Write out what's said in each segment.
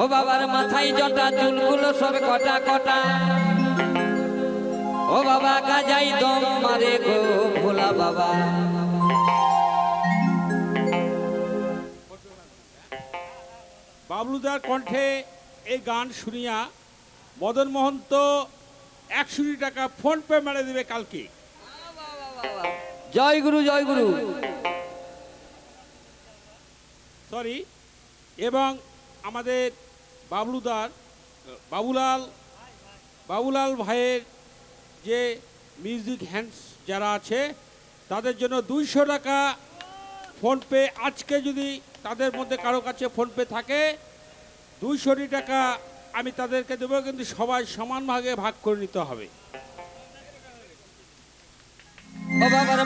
ও বাবার মাথায় জটা চুলগুলো সব কটা কটা। ও বাবা গাজাই দম মারে গো ভোলা বাবা। বাবলুদার কণ্ঠে এই গান শুনিয়া মদন মোহন্ত একশো টাকা ফোন পে মেরে দেবে কালকে। জয় গুরু জয় গুরু। সরি এবং আমাদের বাবলুদার, বাবুলাল বাবুলাল ভাইয়ের যে মিউজিক হ্যান্ডস যারা আছে, তাদের জন্য দুইশো টাকা ফোনপে, আজকে যদি তাদের মধ্যে কারও কাছে ফোনপে থাকে দুইশো টাকা আমি তাদেরকে দেবো, কিন্তু সবাই সমান ভাগে ভাগ করে নিতে হবে।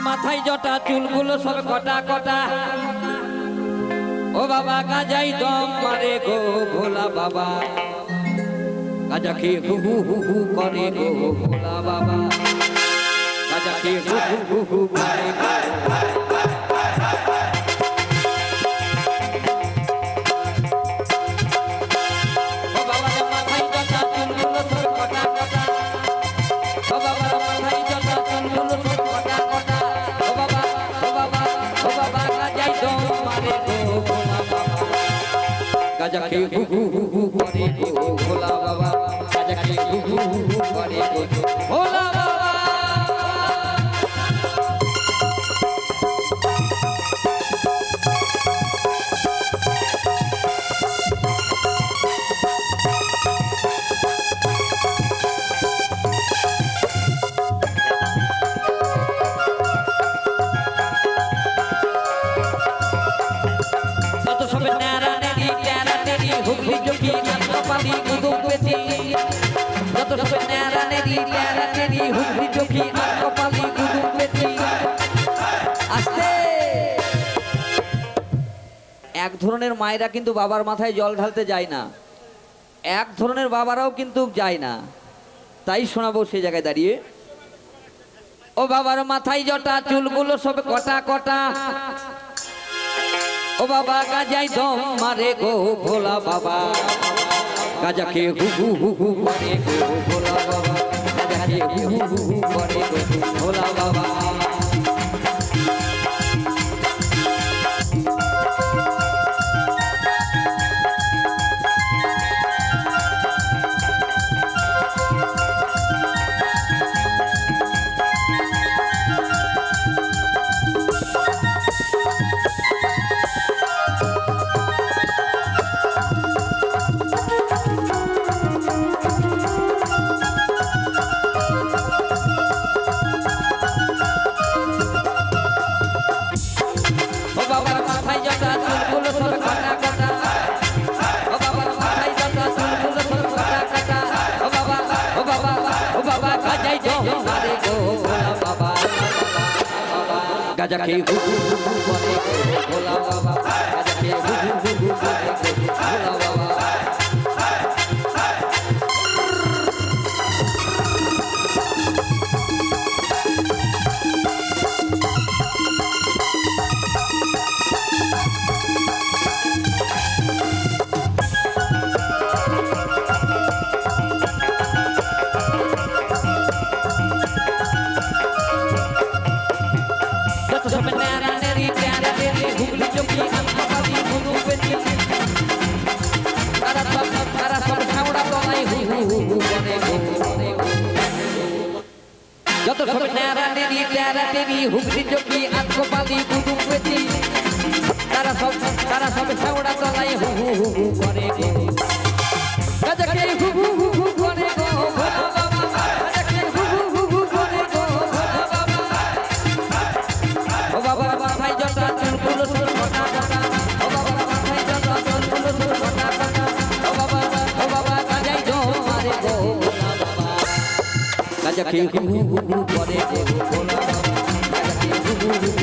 মাথায় জটা, চুলগুলো সব কটা কটা। ও বাবা, গাজাই দম মারে গো ভোলা বাবা। গাজা খেয়ে হু হু হু হু করে গো ভোলা বাবা। গাজা খেয়ে হু হু হু হু করে গো গাজা এক ধরনের মায়েরা কিন্তু বাবার মাথায় জল ঢালতে যায় না। এক ধরনের বাবারাও কিন্তু যায় না। তাই শোনাবো সে জায়গায় দাঁড়িয়ে। ও বাবার মাথায় জটা, চুলগুলো সব কটা কটা। ও বাবা গাজাই দম মারে গো ভোলা বাবা। গাজা খেয়ে হু হু হু হু করে গো, ভোলা বাবা। গাজা খেয়ে হু হু হু মারে গো। গাজা খেয়ে হু হু করে ভোলা বাবা গাজা খেয়ে হু হু করে ভোলা বাবা। সব ন্যাড়া নেড়ি ট্যাড়া নেড়ি হুগলি চুগলি আমপাতি হুগু পেটি তারা হু হু হু করে গো ভোলা বাবা গাজা